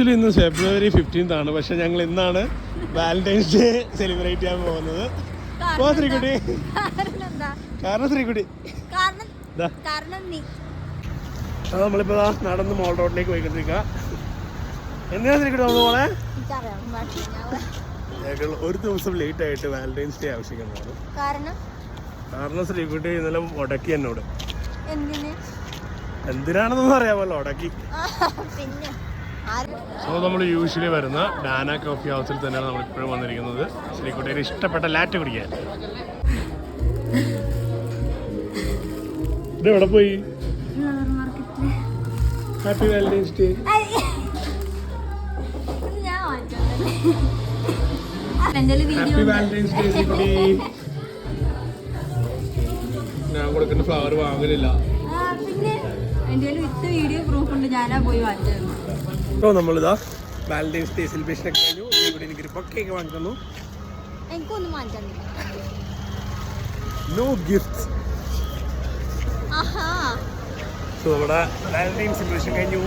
Actually ഇന്ന് ഫെബ്രുവരി fifteenth ആണ്. പക്ഷെ ഞങ്ങൾ ഇന്നാണ് വാലന്റൈൻസ് ഡേ സെലിബ്രേറ്റ് ചെയ്യാൻ പോകുന്നത്. ഓ ശ്രീകുട്ടി. കാരണം ശ്രീകുട്ടി. നമ്മളിപ്പോ നടന്ന് മോൾ റോഡിലേക്ക് പോയിക്കൊണ്ടിരിക്കുക എന്തിനാ ശ്രീകുട്ടി നമ്മൾ പോണേ ഞങ്ങൾ ഒരു ദിവസം ലേറ്റ് ആയിട്ട് വാലന്റൈൻസ് ഡേ ആവശ്യിക്കുന്നതാണ് കാരണം? ശ്രീകുട്ടി ഇന്നലെ ഉടക്കി എന്നോട്. എന്തിന്? എന്തിനാണെന്നൊന്നും അറിയാമല്ലോ ഉടക്കി. പിന്നെ. സോ നമ്മൾ യൂഷ്വലി വരുന്ന ഡാന കോഫി ഹൗസിൽ തന്നെയാണ് നമ്മൾ ഇപ്പോഴും വന്നിരിക്കുന്നത്. ശ്രീകുട്ടിയുടെ ഇഷ്ടപ്പെട്ട ലാറ്റ് കുടിക്കാൻ. ഇത് എവിടെ പോയി? Happy valentine's day happy valentine's day Sreekutty. ഞാൻ കൊടുക്കുന്ന ഫ്ലവർ വാങ്ങലില്ല. പിന്നെ എന്റെ വിത്ത് വീഡിയോ പ്രൂഫ് ഉണ്ട്. ഞാനാ പോയി വാങ്ങിച്ചത്. ഇപ്പോൾ നമ്മളിതാ വാലന്റൈൻസ് ഡേ സെലിബ്രേഷൻ ഒക്കെ കഴിഞ്ഞു ഇവിടെ എനിക്കൊരു പൊക്കെയൊക്കെ വാങ്ങി തന്നു. എനിക്കൊന്നും വാങ്ങിച്ചാൽ നോ ഗിഫ്റ്റ് ആഹാ. സോ നമ്മുടെ വാലന്റൈൻ സെലിബ്രേഷൻ കഴിഞ്ഞു.